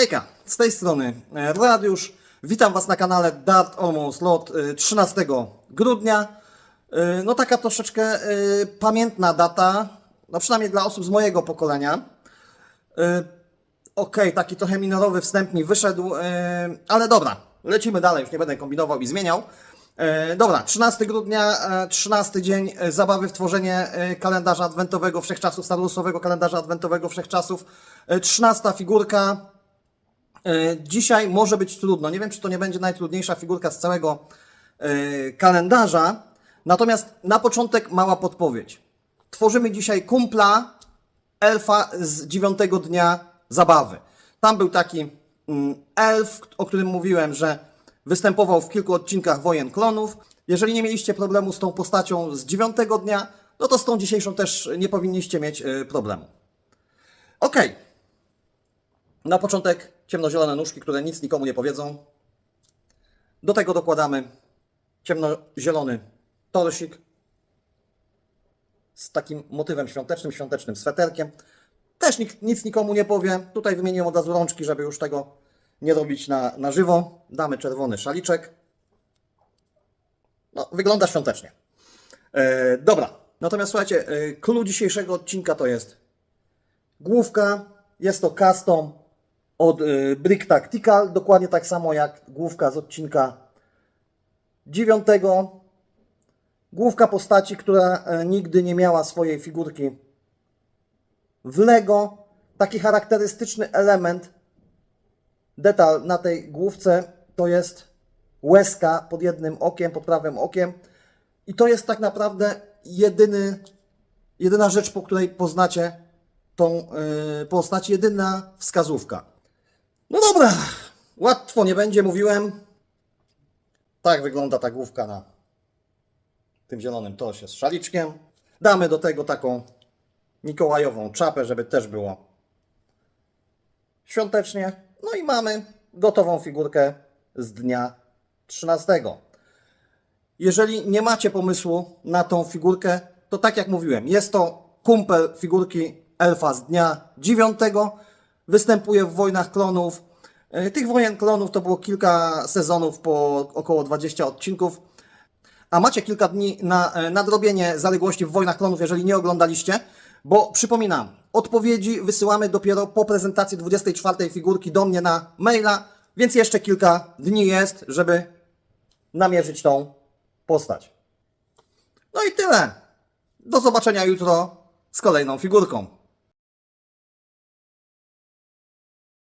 Hejka, z tej strony e, Radiusz. Witam Was na kanale Dart Almost Lot e, 13 grudnia. E, No taka troszeczkę e, pamiętna data, no przynajmniej dla osób z mojego pokolenia. Okej, taki trochę minorowy wstęp mi wyszedł, ale dobra, lecimy dalej, już nie będę kombinował i zmieniał. Dobra, 13 grudnia, e, 13 dzień zabawy w tworzenie kalendarza adwentowego wszechczasów, starosowego kalendarza adwentowego wszechczasów. E, 13 figurka. E, Dzisiaj może być trudno. Nie wiem, czy to nie będzie najtrudniejsza figurka z całego e, kalendarza. Natomiast na początek mała podpowiedź. Tworzymy dzisiaj kumpla elfa z dziewiątego dnia zabawy. Tam był taki mm, elf, o którym mówiłem, że występował w kilku odcinkach Wojen Klonów. Jeżeli nie mieliście problemu z tą postacią z dziewiątego dnia, no to z tą dzisiejszą też nie powinniście mieć e, problemu. Okej. Na początek ciemnozielone nóżki, które nic nikomu nie powiedzą. Do tego dokładamy ciemnozielony torsik z takim motywem świątecznym, świątecznym sweterkiem. Też nikt, nic nikomu nie powie. Tutaj wymieniłem od razu rączki, żeby już tego nie robić na, na żywo. Damy czerwony szaliczek. No, wygląda świątecznie. E, dobra. Natomiast słuchajcie, e, clue dzisiejszego odcinka to jest główka. Jest to custom od e, Brick Tactical. Dokładnie tak samo jak główka z odcinka dziewiątego. Główka postaci, która e, nigdy nie miała swojej figurki w Lego. Taki charakterystyczny element, detal na tej główce to jest łezka pod jednym okiem, pod prawym okiem. I to jest tak naprawdę jedyny, jedyna rzecz, po której poznacie tą yy, postać, jedyna wskazówka. No dobra, łatwo nie będzie, mówiłem. Tak wygląda ta główka na tym zielonym torsie z szaliczkiem. Damy do tego taką mikołajową czapę, żeby też było świątecznie. No i mamy gotową figurkę z dnia 13. Jeżeli nie macie pomysłu na tą figurkę, to tak jak mówiłem, jest to kumpel figurki elfa z dnia 9. Występuje w Wojnach Klonów. E, Tych wojen klonów to było kilka sezonów po około 20 odcinków. A macie kilka dni na e, nadrobienie zaległości w Wojnach Klonów, jeżeli nie oglądaliście, bo przypominam, odpowiedzi wysyłamy dopiero po prezentacji 24 figurki do mnie na maila, więc jeszcze kilka dni jest, żeby namierzyć tą postać. No i tyle. Do zobaczenia jutro z kolejną figurką.